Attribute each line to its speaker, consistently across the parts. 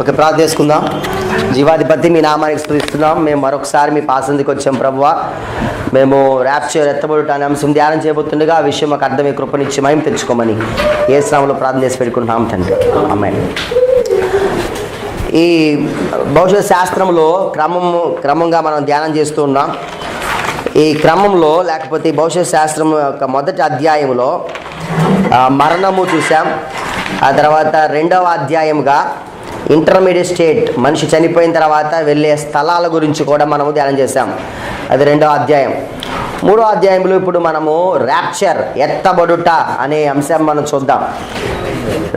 Speaker 1: Okay ప్రార్థన చేసుకుందాం. జీవాధిపతి మీ నామానికి స్థుతిస్తున్నాం. మేము మరొకసారి మీ పాసందికి వచ్చాం ప్రభువ. మేము ర్యాప్చర్ ఎత్తబడుట అనే అంశం ధ్యానం చేయబోతుండగా ఆ విషయం మాకు అర్థమై కృపనిచ్చి మేము తెచ్చుకోమని ఏ శ్రామంలో ప్రార్థన చేసి పెట్టుకుంటున్నాం తండ్రి. అమ్మాయి ఈ భవిష్యత్ శాస్త్రంలో క్రమము క్రమంగా మనం ధ్యానం చేస్తూ ఉన్నాం. ఈ క్రమంలో లేకపోతే భవిష్యత్ శాస్త్రం యొక్క మొదటి అధ్యాయంలో మరణము చూసాం ఆ తర్వాత రెండవ అధ్యాయంగా ఇంటర్మీడియట్ స్టేట్ మనిషి చనిపోయిన తర్వాత వెళ్ళే స్థలాల గురించి కూడా మనము ధ్యానం చేశాం. అది రెండో అధ్యాయం. మూడో అధ్యాయంలో ఇప్పుడు మనము ర్యాప్చర్ ఎత్తబడుట అనే అంశం మనం చూద్దాం.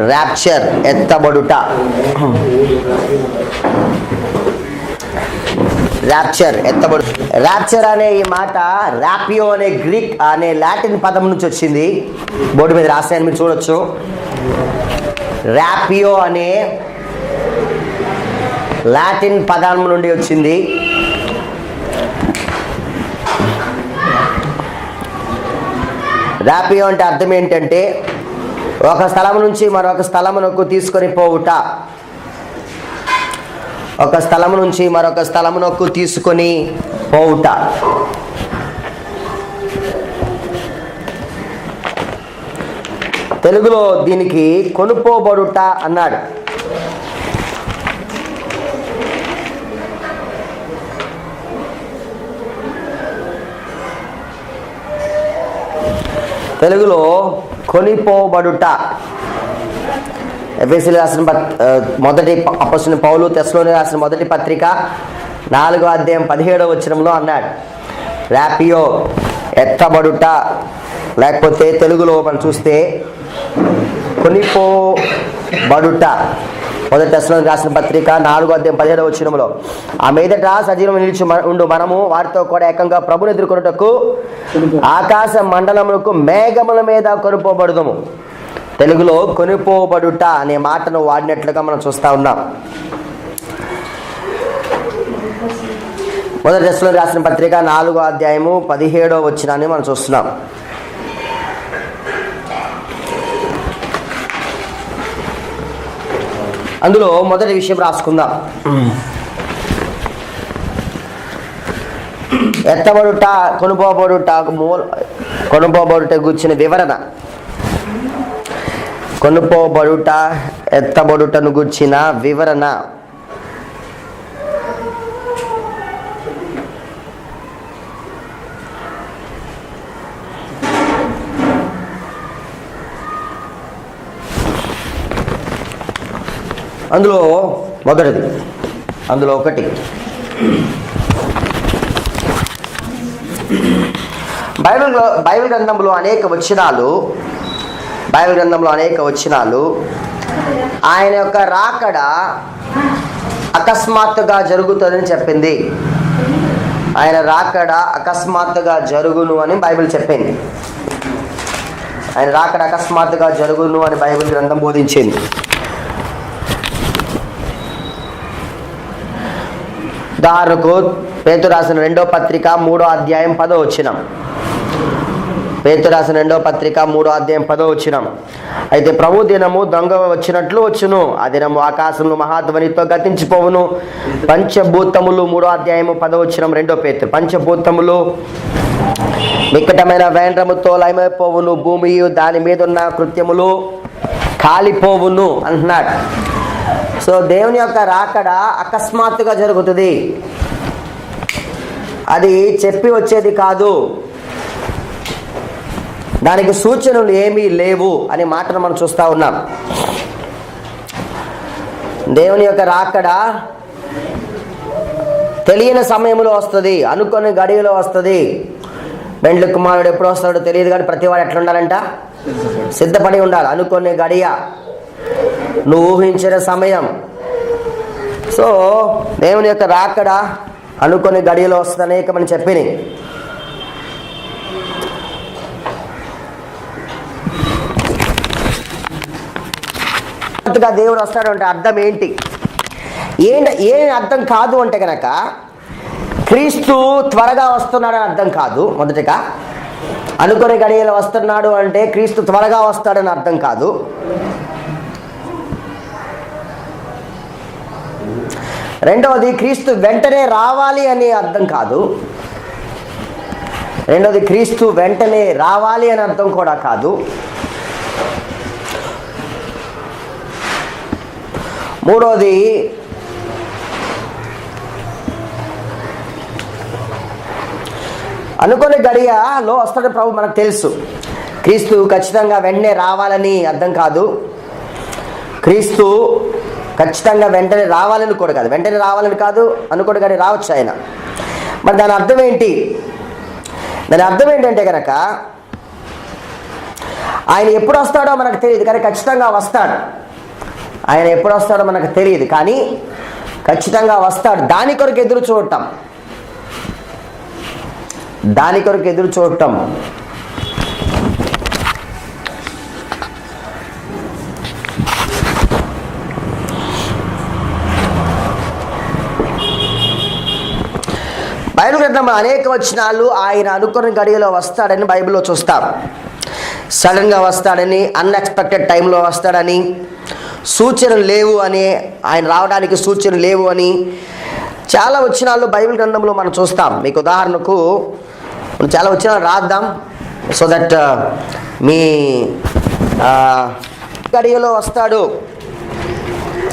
Speaker 1: ర్యాప్చర్ ఎత్తబడుట. ర్యాప్చర్ ఎత్తబడు ర్యాప్చర్ అనే ఈ మాట ర్యాపియో అనే గ్రీక్ అనే లాటిన్ పదం నుంచి వచ్చింది. బోర్డు మీద రాసాయని మీరు చూడొచ్చు. ర్యాపియో అనే లాటిన్ పదం నుండి వచ్చింది. ర్యాపియో అంటే అర్థం ఏంటంటే ఒక స్థలం నుంచి మరొక స్థలమునకు తీసుకొని పోవుట. ఒక స్థలం నుంచి మరొక స్థలమునకు తీసుకొని పోవుట. తెలుగులో దీనికి కొనుపోబడుట అన్నాడు. తెలుగులో కొనిపోబడుట. ఎఫ్ఎస్సీలు రాసిన పత్- మొదటి అపస్తుని పౌలు తెస్లోని రాసిన మొదటి పత్రిక నాలుగో అధ్యాయం పదిహేడవ వచ్చినంలో అన్నాడు. ర్యాపియో ఎత్తబడుట. లేకపోతే తెలుగులో మనం చూస్తే కొనిపోబడుట. మొదటి తెస్లోని రాసిన పత్రిక నాలుగో అధ్యాయం పదిహేడవ వచనంలో ఆ మీదట సజీవం నిలిచి మన- ఉండు మనము వారితో కూడా ఏకంగా ప్రభుని ఎదుర్కొనుటకు ఆకాశ మండలములకు మేఘముల మీద కొనుపోబడుదము. తెలుగులో కొనుపోబడుట అనే మాటను వాడినట్లుగా మనం చూస్తా ఉన్నాం. మొదటి దశలో రాసిన పత్రిక నాలుగో అధ్యాయము పదిహేడో వచ్చినాన్ని మనం చూస్తున్నాం. అందులో మొదటి విషయం రాసుకుందాం. ఎత్తబడుట కొనుపోబడుట మూల కొనుపోబడుట గుర్చిన వివరణ. కొనుపోబడుట ఎత్తబడుటను గుర్చిన వివరణ. అందులో మొదటిది. అందులో ఒకటి. బైబిల్లో బైబిల్ గ్రంథంలో అనేక వచనాలు బైబిల్ గ్రంథంలో అనేక వచనాలు. ఆయన యొక్క రాకడ అకస్మాత్తుగా జరుగుతుందని చెప్పింది. ఆయన రాకడ అకస్మాత్తుగా జరుగును అని బైబిల్ చెప్పింది. ఆయన రాకడ అకస్మాత్తుగా జరుగును అని బైబిల్ గ్రంథం బోధించింది. ఉదాహరణకు పేతు రాసిన రెండో పత్రిక మూడో అధ్యాయం పదో వచ్చినాం పేతు రాసిన రెండో పత్రిక మూడో అధ్యాయం పదో వచ్చినాం అయితే ప్రభు దినము దొంగ వచ్చినట్లు వచ్చును. ఆ దినము ఆకాశంలో మహాధ్వనితో గతించిపోవును. పంచభూతములు మూడో అధ్యాయము పదో వచ్చినం రెండో పేతు పంచభూతములు నికటమైన వేండ్రముతో లయమైపోవును. భూమి దాని మీద ఉన్న కృత్యములు కాలిపోవును అంటున్నాడు. సో దేవుని యొక్క రాకడ అకస్మాత్తుగా జరుగుతుంది. అది చెప్పి వచ్చేది కాదు. దానికి సూచనలు ఏమీ లేవు అనే మాటను మనం చూస్తూ ఉన్నాం. దేవుని యొక్క రాకడ తెలియని సమయంలో వస్తుంది అనుకుని గడియలో వస్తుంది. బెండ్ల కుమారుడు ఎప్పుడు వస్తాడో తెలియదు కానీ ప్రతివాడు ఎట్లా ఉండాలంట సిద్ధపడి ఉండాలి అనుకునే గడియ. నువ్వు ఊహించిన సమయం. సో దేవుని యొక్క రాకడ అనుకుని గడియలో వస్తుంది అనేకమని చెప్పినాయి దేవుడు వస్తాడు అంటే అర్థం ఏంటి? ఏంటి ఏం అర్థం కాదు అంటే కనుక క్రీస్తు త్వరగా వస్తున్నాడని అర్థం కాదు మొదటగా. అనుకునే గడియలు వస్తున్నాడు అంటే క్రీస్తు త్వరగా వస్తాడని అర్థం కాదు. రెండవది క్రీస్తు వెంటనే రావాలి అని అర్థం కాదు. రెండవది క్రీస్తు వెంటనే రావాలి అని అర్థం కూడా కాదు. మూడవది అనుకునే గడియలో వస్తాడు ప్రభు మనకు తెలుసు. క్రీస్తు ఖచ్చితంగా వెంటనే రావాలని అర్థం కాదు. క్రీస్తు ఖచ్చితంగా వెంటనే రావాలని కూడా కాదు. వెంటనే రావాలని కాదు అనుకోడు కానీ రావచ్చు ఆయన. మరి దాని అర్థం ఏంటి? దాని అర్థం ఏంటంటే కనుక ఆయన ఎప్పుడు వస్తాడో మనకు తెలియదు కానీ ఖచ్చితంగా వస్తాడు. ఆయన ఎప్పుడు వస్తాడో మనకు తెలియదు కానీ ఖచ్చితంగా వస్తాడు. దాని కొరకు ఎదురు చూడటం. దాని కొరకు ఎదురు చూడటం. బైబిల్ గ్రంథం అనేక వచనాలు ఆయన అనుకున్న గడియలో వస్తాడని బైబిల్లో చూస్తాం. సడన్గా వస్తాడని అన్ఎక్స్పెక్టెడ్ టైంలో వస్తాడని సూచనలు లేవు అని ఆయన రావడానికి సూచనలు లేవు అని చాలా వచనాలు బైబిల్ గ్రంథంలో మనం చూస్తాం. మీకు ఉదాహరణకు మనం చాలా వచనాలు రాద్దాం. సో దట్ uh, మీ గడియలో వస్తాడు.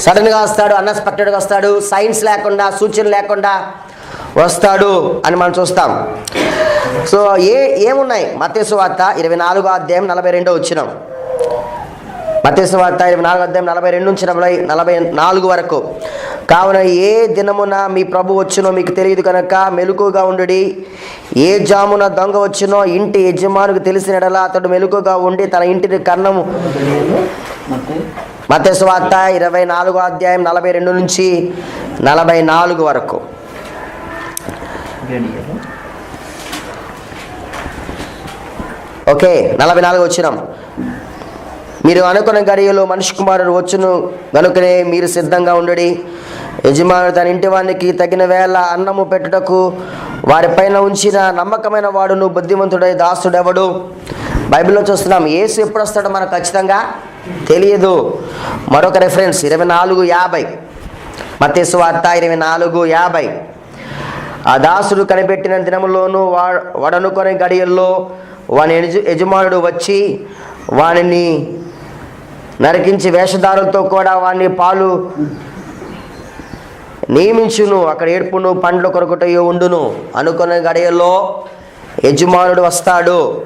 Speaker 1: సడన్గా వస్తాడు అన్ఎక్స్పెక్టెడ్గా వస్తాడు. సైన్స్ లేకుండా సూచన లేకుండా వస్తాడు అని మనం చూస్తాం. సో ఏ ఏమున్నాయి? మతేసు వార్త ఇరవై నాలుగో అధ్యాయం నలభై రెండో వచ్చినాం. మతేసు వార్త ఇరవై నాలుగో అధ్యాయం నలభై రెండు నుంచి నలభై నలభై నాలుగు వరకు. కావున ఏ దినమున మీ ప్రభు వచ్చినో మీకు తెలియదు కనుక మెలుకుగా ఉండుడి. ఏ జామున దొంగ వచ్చినో ఇంటి యజమానుకు తెలిసినడలా అతడు మెలుకుగా ఉండి తన ఇంటిని కన్నము మతేసు వార్త ఇరవై నాలుగో అధ్యాయం నలభై రెండు నుంచి నలభై నాలుగు వరకు. ఓకే నలభై నాలుగు వచ్చినాం. మీరు అనుకున్న గడియలో మనిషి కుమారుడు వచ్చును గనుకనే మీరు సిద్ధంగా ఉండడి. యజమానుడు తన ఇంటి వానికి తగిన వేళ అన్నము పెట్టుటకు వారిపైన ఉంచిన నమ్మకమైన వాడును బుద్ధిమంతుడై దాసుడెవడు? బైబిల్లో చూస్తున్నాం ఏసు ఎప్పుడు వస్తాడో మనకు ఖచ్చితంగా తెలియదు. మరొక రెఫరెన్స్ ఇరవై నాలుగు యాభై. మతేసు వార్త ఇరవై నాలుగు యాభై. ఆ దాసుడు కనిపెట్టిన దినములోనూ వా వడనుకొని గడియల్లో వాని యజ- యజమానుడు వచ్చి వానిని నరికించి వేషధారులతో కూడా వాని పాలు నియమించును. అక్కడ ఏడ్పును పండ్లు కొరకుటయో ఉండును. అనుకున్న గడియల్లో యజమానుడు వస్తాడు.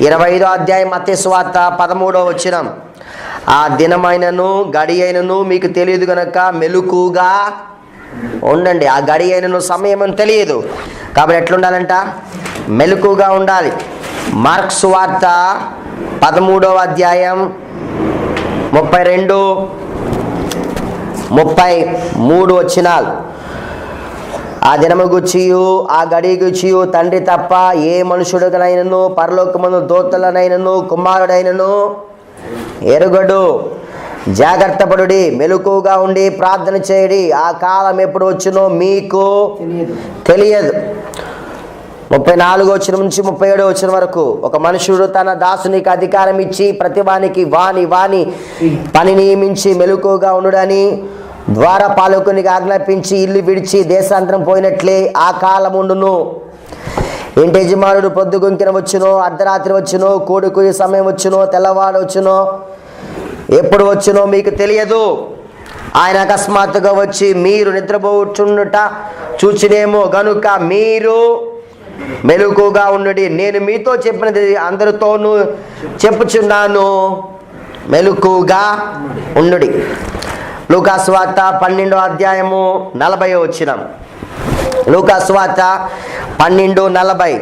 Speaker 1: ఇరవై ఐదో అధ్యాయం మత్స్వార్త పదమూడో వచ్చినం ఆ దినమైనను గడియైనను మీకు తెలియదు గనక మెలుకుగా ఉండండి. ఆ గడి అయినను సమయం అని తెలియదు. కాబట్టి ఎట్లుండాలంట? మెలకుగా ఉండాలి. మార్క్స్ వార్త పదమూడవ అధ్యాయం ముప్పై రెండు ముప్పై మూడు వచ్చినాలు ఆ దినము గుచ్చియు ఆ గడి గుచ్చియు తండ్రి తప్ప ఏ మనుషుడునైనను పరలోకమును దోతలనైనను కుమారుడైనను ఎరుగడు. జాగ్రత్త పడుడి మెలకుగా ఉండి ప్రార్థన చేయడి. ఆ కాలం ఎప్పుడు వచ్చునో మీకు తెలియదు. ముప్పై నాలుగు వచ్చిన నుంచి ముప్పై ఏడు వచ్చిన వరకు ఒక మనుషుడు తన దాసునికి అధికారం ఇచ్చి ప్రతివానికి వాని వాని పని నియమించి మెలకుగా ఉండుడని ద్వార పాలకునికి ఆజ్ఞాపించి ఇల్లు విడిచి దేశాంతరం పోయినట్లే ఆ కాలం ఉండును. ఇంటి యజమానుడు పొద్దుగుంకిన వచ్చునో అర్ధరాత్రి వచ్చునో కోడుకు సమయం వచ్చునో తెల్లవాడు వచ్చునో ఎప్పుడు వచ్చునో మీకు తెలియదు. ఆయన అకస్మాత్తుగా వచ్చి మీరు నిద్రపోచుండుట చూచినేమో గనుక మీరు మెలుకుగా ఉండుడి. నేను మీతో చెప్పినది అందరితోనూ చెప్పుచున్నాను. మెలుకుగా ఉండుడి. లూకాస్వాత పన్నెండో అధ్యాయము నలభై వచ్చినాం లూకాస్వాత పన్నెండు నలభై.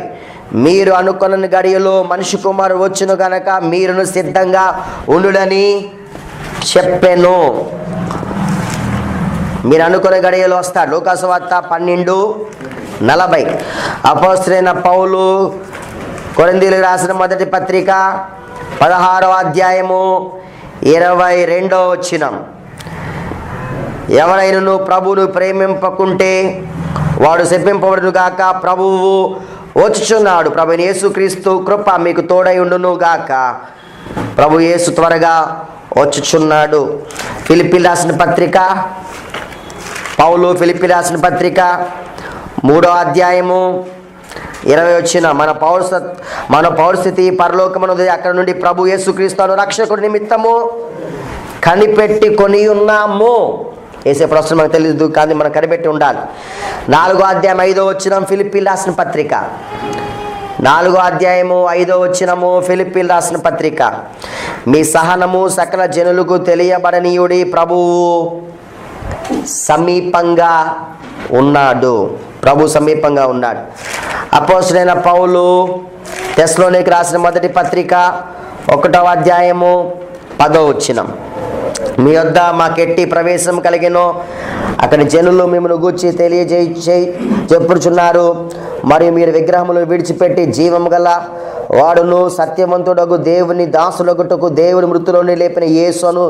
Speaker 1: మీరు అనుకున్న గడియలో మనిషి కుమారు వచ్చును గనక మీరును సిద్ధంగా ఉండుడని చెప్పాను. మీరు అనుకున్న గడియలో వస్తాడు లోకాసువార్త పన్నెండు నలభై. అపోస్తులైన పౌలు కొరందీలు రాసిన మొదటి పత్రిక పదహారవ అధ్యాయము ఇరవై రెండో వచ్చినం ఎవరైనను ప్రభువును ప్రేమింపకుంటే వాడు శపింపబడును గాక ప్రభువు వచ్చుచున్నాడు ప్రభు యేసుక్రీస్తు కృప మీకు తోడై ఉండును గాక ప్రభు యేసు త్వరగా వచ్చుచున్నాడు ఫిలిపి రాసిన పత్రిక పౌలు ఫిలిపి రాసిన పత్రిక మూడో అధ్యాయము ఇరవై వచ్చిన మన పౌరస మన పౌరస్థితి పరలోకమన్నది అక్కడ నుండి ప్రభు యేసుక్రీస్తును రక్షకుడి నిమిత్తము కనిపెట్టి కొని ఉన్నాము. వేసే ప్రశ్న మనకు తెలియదు కానీ మనం కనిపెట్టి ఉండాలి. నాలుగో అధ్యాయం ఐదో వచ్చిన ఫిలిప్పి రాసిన పత్రిక. నాలుగో అధ్యాయము ఐదో వచ్చినము ఫిలిప్పీలు రాసిన పత్రిక. మీ సహనము సకల జనులకు తెలియబడనీయుడి ప్రభువు సమీపంగా ఉన్నాడు. ప్రభు సమీపంగా ఉన్నాడు. అపోసరైన పౌలు టెస్లోనికి రాసిన మొదటి పత్రిక ఒకటో అధ్యాయము పదో వచ్చినం మీ వద్ద మాకెట్టి ప్రవేశం కలిగినో అక్కడ జనులు మిమ్మల్ని గూర్చి తెలియజేయి చెప్పుచున్నారు. మరియు మీరు విగ్రహములు విడిచిపెట్టి జీవము గల వాడును సత్యవంతుడగు దేవుని దాసులగుటకు దేవుని మృతులోని లేపిన యేసును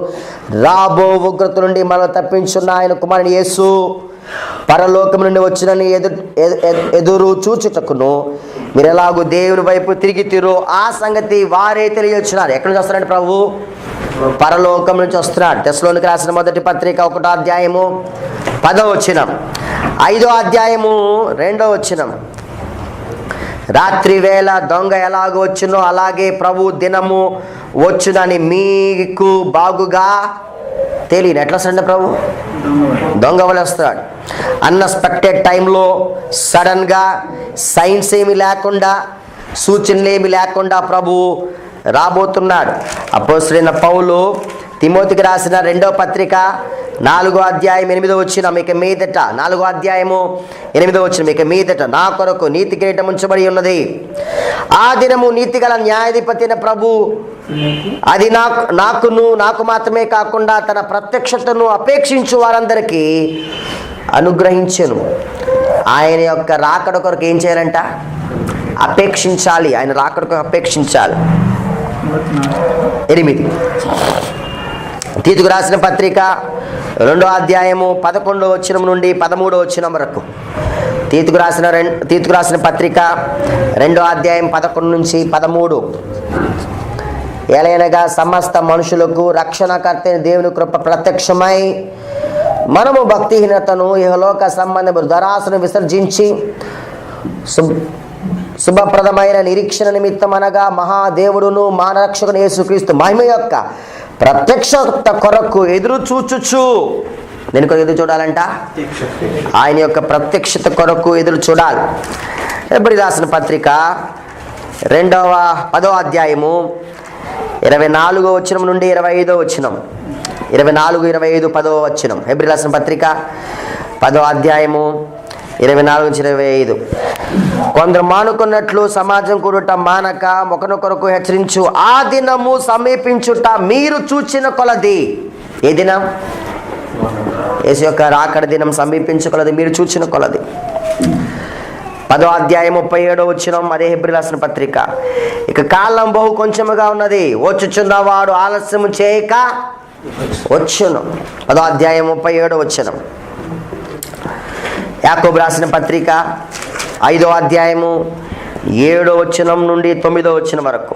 Speaker 1: రాబో ఉగ్రత నుండి మనం తప్పించున్న ఆయన కుమారుని యేసు పరలోకం నుండి వచ్చినని ఎదురు ఎదు- ఎదురు చూచుటకును మీరు ఎలాగో దేవుని వైపు తిరిగి తిరు ఆ సంగతి వారే తెలియచున్నారు. ఎక్కడి నుంచి వస్తున్నాడు ప్రభు? పరలోకం నుంచి వస్తున్నాడు. తెస్లోనికి రాసిన మొదటి పత్రిక ఒకటో అధ్యాయము పదో వచ్చినం ఐదో అధ్యాయము రెండో వచ్చినం రాత్రి వేళ దొంగ ఎలాగో వచ్చునో అలాగే ప్రభు దినము వచ్చునని మీకు బాగుగా తెలియని ఎట్లా సండి ప్రభు? దొంగ వల్ల వస్తాడు అన్ఎక్స్పెక్టెడ్ టైంలో సడన్గా సైన్స్ ఏమి లేకుండా సూచనలు ఏమి లేకుండా ప్రభు రాబోతున్నాడు. అపోసరైన పౌలు తిమోతికి రాసిన రెండో పత్రిక నాలుగో అధ్యాయం ఎనిమిదో వచ్చిన మీకు మీదట నాలుగో అధ్యాయము ఎనిమిదో వచ్చిన మీకు మీదట నా కొరకు నీతి కిరీటం ఉంచబడి ఉన్నది. ఆ దినము నీతి గల న్యాయాధిపతిన ప్రభు అది నాకు నాకును నాకు మాత్రమే కాకుండా తన ప్రత్యక్షతను అపేక్షించు వారందరికీ అనుగ్రహించను. ఆయన యొక్క రాకడ కొరకు ఏం చేయాలంట? అపేక్షించాలి. ఆయన రాకడ కొరకు అపేక్షించాలి. ఎనిమిది. తీతుకు రాసిన పత్రిక రెండో అధ్యాయము పదకొండో వచ్చినం నుండి పదమూడో వచ్చినం వరకు. తీతుకు రాసిన రెండు తీతుకు రాసిన పత్రిక రెండో అధ్యాయం పదకొండు నుంచి పదమూడు. ఎలయనగా సమస్త మనుషులకు రక్షణకర్త దేవుని కృప ప్రత్యక్షమై మనము భక్తిహీనతను ఇహలోక సంబంధము ధరాసును విసర్జించి శుభప్రదమైన నిరీక్షణ నిమిత్తం అనగా మహాదేవుడును మానరక్షకుని యేసుక్రీస్తు మహిమ యొక్క ప్రత్యక్షత కొరకు ఎదురు చూచుచు. నేను కొరకు ఎదురు చూడాలంట? ఆయన యొక్క ప్రత్యక్షత కొరకు ఎదురు చూడాలి. ఎప్పుడు రాసిన పత్రిక రెండవ పదో అధ్యాయము ఇరవై నాలుగో వచ్చినం నుండి ఇరవై ఐదో వచ్చినం ఇరవై నాలుగు ఇరవై ఐదు పదో వచ్చినం ఎబ్రి రాసిన పత్రిక పదో అధ్యాయము ఇరవై నాలుగు నుంచి ఇరవై ఐదు. కొందరు మానుకున్నట్లు సమాజం కూడుట మానక ఒకనొకరకు హెచ్చరించు. ఆ దినము సమీపించుట మీరు చూచిన కొలది. ఏ దినం? యేసు యొక్క రాకడ దినం సమీపించుకొలది మీరు చూచిన కొలది. పదో అధ్యాయం ముప్పై ఏడో వచ్చిన అదే హెబ్రి పత్రిక. ఇక కాలం బహు కొంచెముగా ఉన్నది. వచ్చుచున్నవాడు ఆలస్యం చేయక వచ్చును. పదో అధ్యాయం ముప్పై ఏడో వచ్చిన యాకోబు రాసిన పత్రిక ఐదో అధ్యాయము ఏడో వచనం నుండి తొమ్మిదో వచ్చిన వరకు.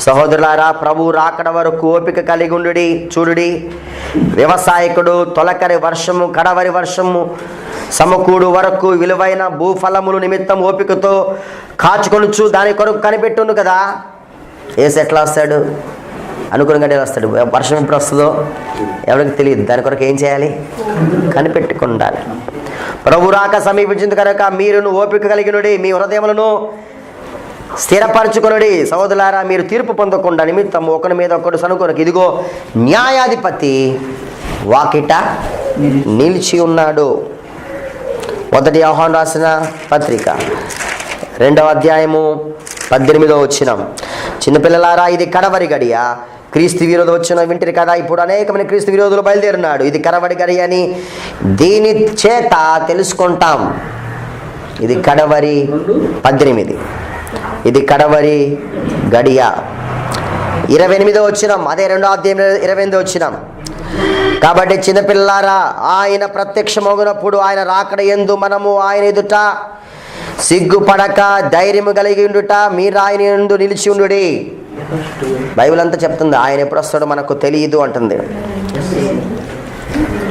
Speaker 1: సహోదరులారా ప్రభు రాకడ వరకు ఓపిక కలిగుండుడి చూడుడి. వ్యవసాయకుడు తొలకరి వర్షము కడవరి వర్షము సమకూడు వరకు విలువైన భూఫలములు నిమిత్తం ఓపికతో కాచుకొనుచు దాని కొరకు కనిపెట్టును కదా. ఏసు ఎట్లా వస్తాడు? అనుకున్న గంటే వస్తాడు? వర్షం ఎప్పుడు వస్తుందో ఎవరికి తెలియదు. దాని కొరకు ఏం చేయాలి? కనిపెట్టుకుండాలి. ప్రభు రాక సమీపించింది కనుక మీరును ఓపిక కలిగినడి మీ హృదయములను స్థిరపరచుకొనుడి. సహోదరులారా మీరు తీర్పు పొందకుండా నిమిత్తం ఒకరి మీద ఒకడు సనుకొనకు. ఇదిగో న్యాయాధిపతి వాకిట నిలిచి ఉన్నాడు. మొదటి ఆహ్వానం రాసిన పత్రిక రెండవ అధ్యాయము పద్దెనిమిదో వచ్చినాం చిన్నపిల్లలారా ఇది కడవరి గడియ. క్రీస్తు విరోధ వచ్చిన వింటిరి కదా ఇప్పుడు అనేకమైన క్రీస్తు విరోధులు బయలుదేరినాడు. ఇది కడవరి గరి అని దీని చేత తెలుసుకుంటాం. ఇది కడవరి పద్దెనిమిది. ఇది కడవరి గడియ. ఇరవై ఎనిమిదో వచ్చినాం అదే రెండో అధ్యాయం ఇరవై ఎనిమిదో వచ్చినాం కాబట్టి చిన్నపిల్లారా ఆయన ప్రత్యక్షమగునప్పుడు ఆయన రాకడ ఎందు మనము ఆయన ఎదుట సిగ్గుపడక ధైర్యము కలిగి ఉండుట మీరు ఆయన ఎందు నిలిచి ఉండుడి. బైబిల్ అంతా చెప్తుంది ఆయన ఎప్పుడు వస్తాడో మనకు తెలియదు అంటుంది.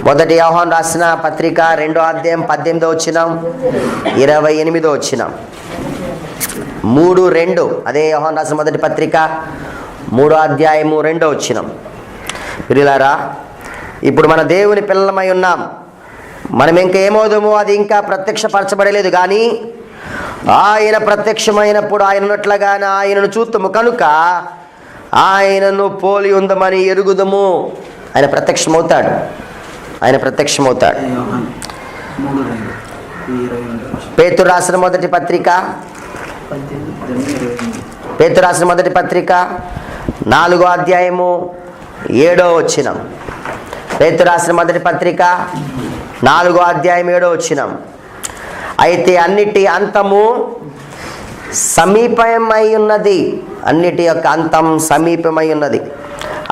Speaker 1: మొదటి యోహాన్ రాసిన పత్రిక రెండో అధ్యాయం పద్దెనిమిదో వచ్చినాం ఇరవై ఎనిమిదో వచ్చినాం మూడు రెండు అదే యోహాన్ రాసిన మొదటి పత్రిక మూడో అధ్యాయము రెండో వచ్చినాం పిల్లలారా ఇప్పుడు మన దేవుని పిల్లలమై ఉన్నాం. మనం ఇంకా ఏమవుదామో? అది ఇంకా ప్రత్యక్షపరచబడలేదు కానీ ఆయన ప్రత్యక్షమైనప్పుడు ఆయన ఉన్నట్లుగానే ఆయనను చూస్తాము కనుక ఆయనను పోలి ఉందమని ఎరుగుదము. ఆయన ప్రత్యక్షమవుతాడు. ఆయన ప్రత్యక్షమవుతాడు.
Speaker 2: యోహాన్
Speaker 1: పేతురు రాసిన మొదటి పత్రిక.
Speaker 2: పేతు
Speaker 1: పేతురు రాసిన మొదటి పత్రిక. నాలుగో అధ్యాయము. ఏడో వచ్చినం పేతురు రాసిన మొదటి పత్రిక. నాలుగో అధ్యాయం ఏడో వచ్చినాం అయితే అన్నిటి అంతము సమీపమై ఉన్నది. అన్నిటి యొక్క అంతం సమీపమై ఉన్నది.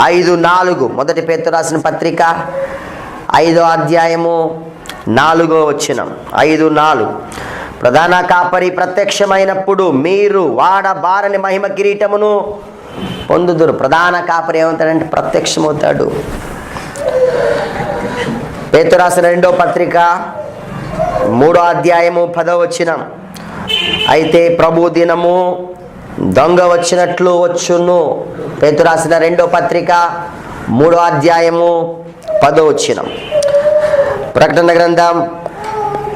Speaker 1: ఐదు నాలుగు. మొదటి పేరు రాసిన పత్రిక ఐదో అధ్యాయము నాలుగో వచ్చినం ఐదు నాలుగు. ప్రధాన కాపరి ప్రత్యక్షమైనప్పుడు మీరు వాడబారని మహిమ కిరీటమును పొందుదురు. ప్రధాన కాపరి ఏమవుతాడంటే ప్రత్యక్షమవుతాడు. పేతురాసిన రెండో పత్రిక మూడో అధ్యాయము పదో వచ్చినం అయితే ప్రభు దినము దొంగ వచ్చినట్లు వచ్చును. పేతు రాసిన రెండో పత్రిక మూడో అధ్యాయము పదో వచ్చినం ప్రకటన గ్రంథం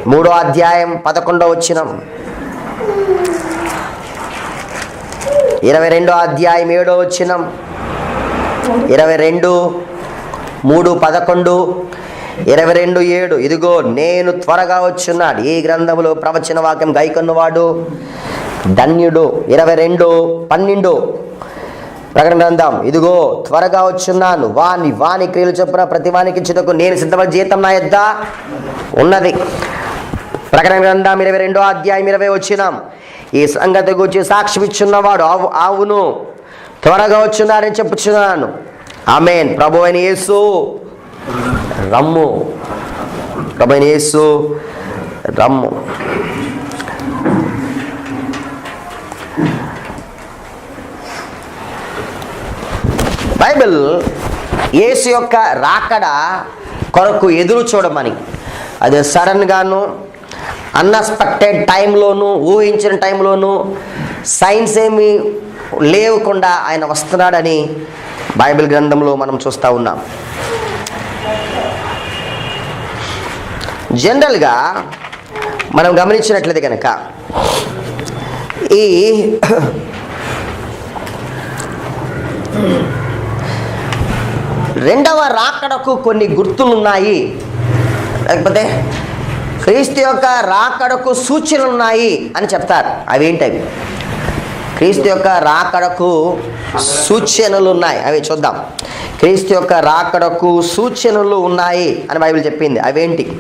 Speaker 1: మూడో అధ్యాయం పదకొండో వచ్చినం ఇరవై రెండో అధ్యాయం ఏడో వచ్చినం ఇరవై రెండు మూడు పదకొండు ఇరవై రెండు ఏడు. ఇదిగో నేను త్వరగా వచ్చున్నాడు ఈ గ్రంథములో ప్రవచన వాక్యం గైకొన్నవాడు ధన్యుడు. ఇరవై రెండు పన్నెండు. ప్రకటన గ్రంథం. ఇదిగో త్వరగా వచ్చున్నాను వాని వాని క్రియలు చొప్పున ప్రతి వానికి ఇచ్చుటకు నేను సిద్ధమైన జీతం నా యొద్ద ఉన్నది. ప్రకటన గ్రంథం ఇరవై రెండో అధ్యాయం ఇరవై వచ్చినాం. ఈ సంగతి గురించి సాక్షి ఇచ్చున్నవాడు ఆవు ఆవును. త్వరగా వచ్చున్నారని చెప్పుచున్నాను. ఆమెన్. ప్రభు అయిన యేసు. రమ్ము. ప్రభు యేసు రమ్ము. బైబిల్ యేసు యొక్క రాకడ కొరకు ఎదురు చూడమని. అది సడన్గాను అన్ఎక్స్పెక్టెడ్ టైంలోను ఊహించిన టైంలోను సైన్స్ ఏమి లేకుండా ఆయన వస్తున్నాడని బైబిల్ గ్రంథంలో మనం చూస్తూ ఉన్నాం. జనరల్గా మనం గమనించినట్లయితే కనుక ఈ రెండవ రాకడకు కొన్ని గుర్తులున్నాయి. లేకపోతే క్రీస్తు యొక్క రాకడకు సూచనలు ఉన్నాయి అని చెప్తారు. అవేంటవి? క్రీస్తు యొక్క రాకడకు సూచనలు ఉన్నాయి అవి చూద్దాం. క్రీస్తు యొక్క రాకడకు సూచనలు ఉన్నాయి అని బైబిల్ చెప్పింది. అవేంటి?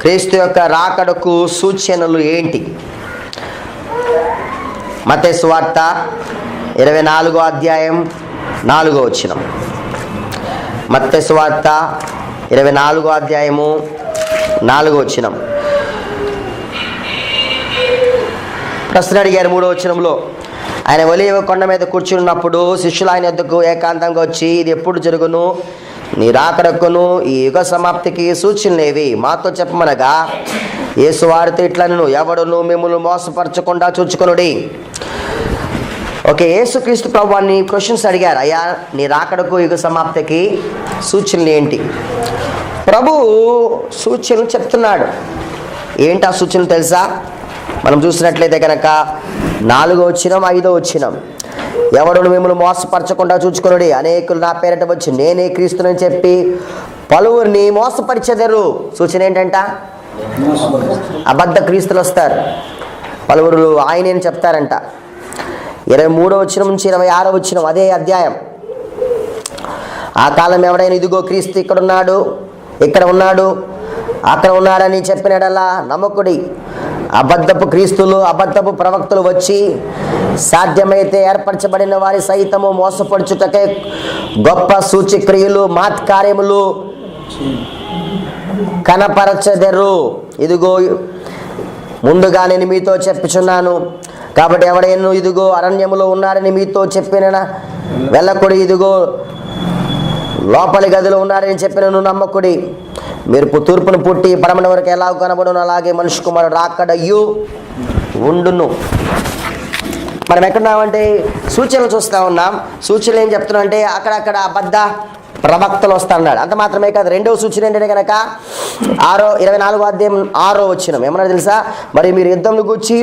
Speaker 1: క్రీస్తు యొక్క రాకడకు సూచనలు ఏంటి? మతే సువార్త ఇరవై నాలుగో అధ్యాయం నాలుగో వచ్చినం మత్తే సువార్త ఇరవై నాలుగో అధ్యాయము నాలుగో వచ్చినం ప్రశ్న అడిగారు మూడో వచ్చినంలో ఆయన ఒలివ కొండ మీద కూర్చున్నప్పుడు శిష్యులు ఆయన వద్దకు ఏకాంతంగా వచ్చి ఇది ఎప్పుడు జరుగును? నీరాకరకును ఈ యుగ సమాప్తికి సూచనలేవి మాతో చెప్పమనగా యేసు వారితో ఇట్లను ఎవడును మిమ్మల్ని మోసపరచకుండా చూచుకొనుడి. ఓకే యేసుక్రీస్తు ప్రభువాన్ని క్వశ్చన్స్ అడిగారు. అయ్యా నీ రాకడకు యుగ సమాప్తికి సూచనలు ఏంటి? ప్రభు సూచనలు చెప్తున్నాడు. ఏంటి ఆ సూచనలు తెలుసా? మనం చూసినట్లయితే కనుక నాలుగో వచ్చినం ఐదో వచ్చినాం ఎవడును మిమ్మల్ని మోసపరచకుండా చూచుకొనుడి? అనేకులు నా పేరిట వచ్చి నేనే క్రీస్తునని చెప్పి పలువురిని మోసపరిచెదరు. సూచన ఏంటంట? అబద్ధ క్రీస్తులు వస్తారు. పలువురు ఆయనే అని చెప్తారంట. ఇరవై మూడో వచ్చిన నుంచి ఇరవై ఆరో వచ్చిన అదే అధ్యాయం. ఆ కాలం ఎవడైనా ఇదిగో క్రీస్తు ఇక్కడ ఉన్నాడు ఇక్కడ ఉన్నాడు అక్కడ ఉన్నాడని చెప్పినడల్లా నమ్మకుడి. అబద్ధపు క్రీస్తులు అబద్ధపు ప్రవక్తలు వచ్చి సాధ్యమైతే ఏర్పరచబడిన వారి సైతము మోసపడుచుటకే గొప్ప సూచిక్రియలు మాత్కార్యములు కనపరచెదరు. ఇదిగో ముందుగా నేను మీతో చెప్పుచున్నాను. కాబట్టి ఎవడైనా ఇదిగో అరణ్యములో ఉన్నారని మీతో చెప్పిన వెళ్ళకుడి ఇదిగో లోపలి గదిలో ఉన్నారని చెప్పిన నమ్మకుడి. మీరు పు- తూర్పును పుట్టి పరమణ వరకు ఎలా కనబడును? అలాగే మనుషు కుమారుడు రాకడయ్యు ఉండును. మనం ఎక్కడున్నామంటే సూచనలు చూస్తూ ఉన్నాం. సూచనలు ఏం చెప్తున్నాం అంటే అక్కడక్కడ అబద్ధ ప్రవక్తలు వస్తాడు అంత మాత్రమే కాదు రెండవ సూచన ఏంటంటే కనుక ఆరో ఇరవై నాలుగో అధ్యాయం ఆరో వచ్చినాం ఏమన్నా తెలుసా? మరి మీరు యుద్ధంలో గుచ్చి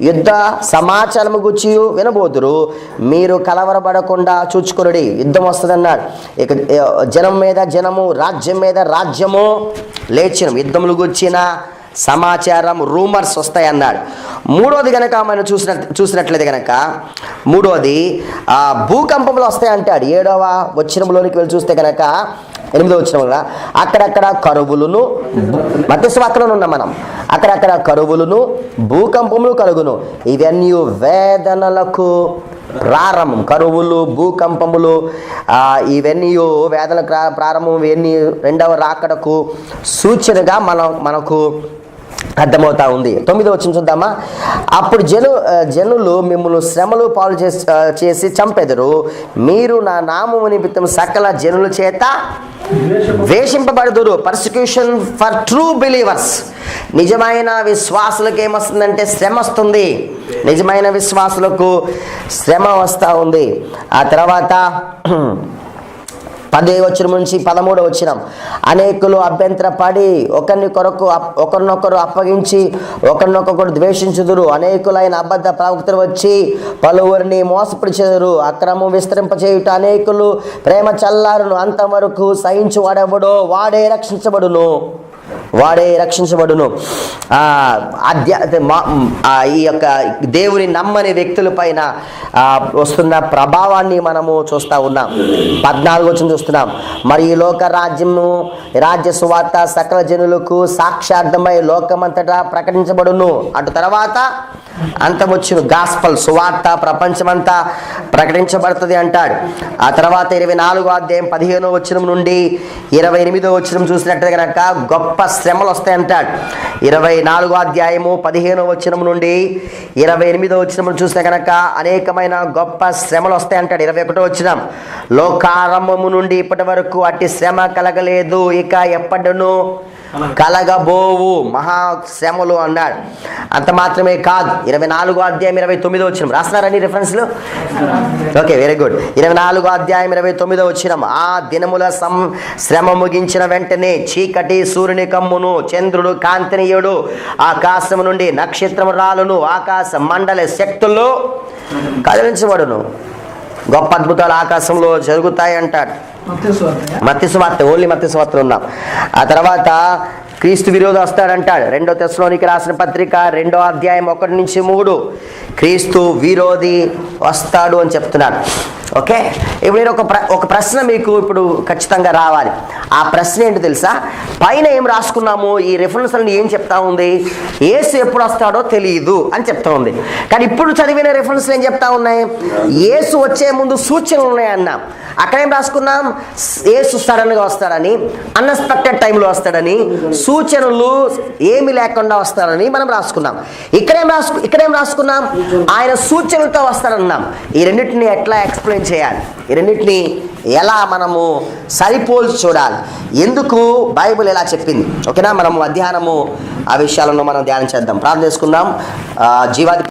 Speaker 1: యుద్ధ సమాచారము గుచ్చి వినబోతురు మీరు కలవరపడకుండా చూచుకొనుడి. యుద్ధం వస్తుందన్నాడు. ఇక జనం మీద జనము రాజ్యం మీద రాజ్యము లేచిన. యుద్ధములు గుచ్చిన సమాచారం రూమర్స్ వస్తాయి అన్నాడు మూడోది కనుక మనం చూసిన చూసినట్లయితే కనుక మూడోది భూకంపంలో భూకంపములు వస్తాయి అంటాడు ఏడవ వచ్చినంలోనికి వెళ్ళి చూస్తే కనుక ఎనిమిదో వచ్చిన కదా అక్కడక్కడ కరువులను మధ్యస్వాక్లో ఉన్నాం మనం అక్కడక్కడ కరువులను భూకంపములు కలుగును. ఇవన్నీ వేదనలకు ప్రారంభం. కరువులు భూకంపములు ఇవన్నీ వేదన ప్రారంభం. ఇవన్నీ రెండవ రాకడకు సూచనగా మనం మనకు అర్థమవుతా ఉంది. తొమ్మిది వచ్చిన చూద్దామా? అప్పుడు జను జనులు మిమ్మల్ని శ్రమలు పాలు చేసి చేసి చంపెదరు. మీరు నా నామము నిమిత్తం సకల జనుల చేత వేషింపబడుదురు పర్సిక్యూషన్ ఫర్ ట్రూ బిలీవర్స్ నిజమైన విశ్వాసులకు ఏమొస్తుందంటే శ్రమ వస్తుంది. నిజమైన విశ్వాసులకు శ్రమ వస్తూ ఉంది. ఆ తర్వాత పదే వచ్చిన నుంచి పదమూడు వచ్చినాం అనేకులు అభ్యంతరపడి ఒకరిని కొరకు ఒకరినొకరు అప్పగించి ఒకరినొకరు ద్వేషించుదురు. అనేకులైన అబద్ధ ప్రవక్తలు వచ్చి పలువురిని మోసపరిచెదరు. అక్రమం విస్తరింపచేయుట అనేకులు ప్రేమ చల్లారును. అంతవరకు సహించు వాడెవడో వాడే రక్షించబడును. వాడే రక్షించబడును. అధ్యా ఈ యొక్క దేవుని నమ్మని వ్యక్తుల పైన వస్తున్న ప్రభావాన్ని మనము చూస్తూ ఉన్నాం. పద్నాలుగు వచ్చిన చూస్తున్నాం. మరి ఈ లోక రాజ్యము రాజ్య సువార్త సకల జనులకు సాక్షార్థమై లోకమంతటా ప్రకటించబడును. అటు తర్వాత అంతమొచ్చును. గాస్పల్ సువార్త ప్రపంచమంతా ప్రకటించబడుతుంది అంటాడు. ఆ తర్వాత ఇరవై నాలుగో అధ్యాయం పదిహేనో వచ్చిన నుండి ఇరవై ఎనిమిదో వచనం చూసినట్టు కనుక గొప్ప గొప్ప శ్రమలు వస్తాయి అంటాడు ఇరవై నాలుగో అధ్యాయము పదిహేనో వచనం నుండి ఇరవై ఎనిమిదో వచనం చూస్తే కనుక అనేకమైన గొప్ప శ్రమలు వస్తాయి అంటాడు ఇరవై ఒకటో వచనం. లోకారంభము నుండి ఇప్పటి వరకు అట్టి శ్రమ కలగలేదు. ఇక ఎప్పటిను కలగబోవు మహా శ్రమలు అన్నాడు. అంత మాత్రమే కాదు ఇరవై నాలుగో అధ్యాయం ఇరవై తొమ్మిదో వచ్చిన. రాస్తున్నారండి రిఫరెన్స్లు ఓకే వెరీ గుడ్ ఇరవై నాలుగో అధ్యాయం ఇరవై తొమ్మిదో వచ్చిన. ఆ దినముల సం శ్రమ ముగించిన వెంటనే చీకటి సూర్యుని కమ్మును చంద్రుడు కాంతినీయుడు ఆకాశము నుండి నక్షత్రము రాలును ఆకాశ మండల శక్తుల్లో కదిలించబడును. గొప్ప అద్భుతాలు ఆకాశంలో జరుగుతాయి అంటాడు
Speaker 2: మత్తేశ్వార్త
Speaker 1: మత్తి ఓన్లీ మత్తి సువార్తలు ఉన్నాం. ఆ తర్వాత క్రీస్తు విరోధి వస్తాడంటాడు రెండో తెశలోనికి రాసిన పత్రిక రెండో అధ్యాయం ఒకటి నుంచి మూడు. క్రీస్తు విరోధి వస్తాడు అని చెప్తున్నాడు. ఓకే? ఇప్పుడు నేను ఒక ప్ర ఒక ప్రశ్న మీకు ఇప్పుడు ఖచ్చితంగా రావాలి. ఆ ప్రశ్న ఏంటి తెలుసా? పైన ఏం రాసుకున్నాము? ఈ రెఫరెన్స్లను ఏం చెప్తా ఉంది? ఏసు ఎప్పుడు వస్తాడో తెలియదు అని చెప్తా ఉంది. కానీ ఇప్పుడు చదివిన రెఫరెన్స్లు ఏం చెప్తా ఉన్నాయి? ఏసు వచ్చే ముందు సూచనలు ఉన్నాయన్నాం. అక్కడ ఏం రాసుకున్నాం? ఏసు సడన్గా వస్తాడని అన్ఎక్స్పెక్టెడ్ టైంలో వస్తాడని సూచనలు ఏమి లేకుండా వస్తారని మనం రాసుకున్నాం. ఇక్కడేం రాసు ఇక్కడేం రాసుకున్నాం? ఆయన సూచనలతో వస్తారన్నాం. ఈ రెండింటిని ఎట్లా ఎక్స్ప్లెయిన్ చేయాలి? ఈ రెండింటిని ఎలా మనము సరిపోల్చి చూడాలి? ఎందుకు బైబిల్ ఎలా చెప్పింది? ఓకేనా? మనం మధ్యాహ్నము ఆ విషయాలను మనం ధ్యానం చేద్దాం. ప్రార్థన చేసుకుందాం. ఆ, జీవాది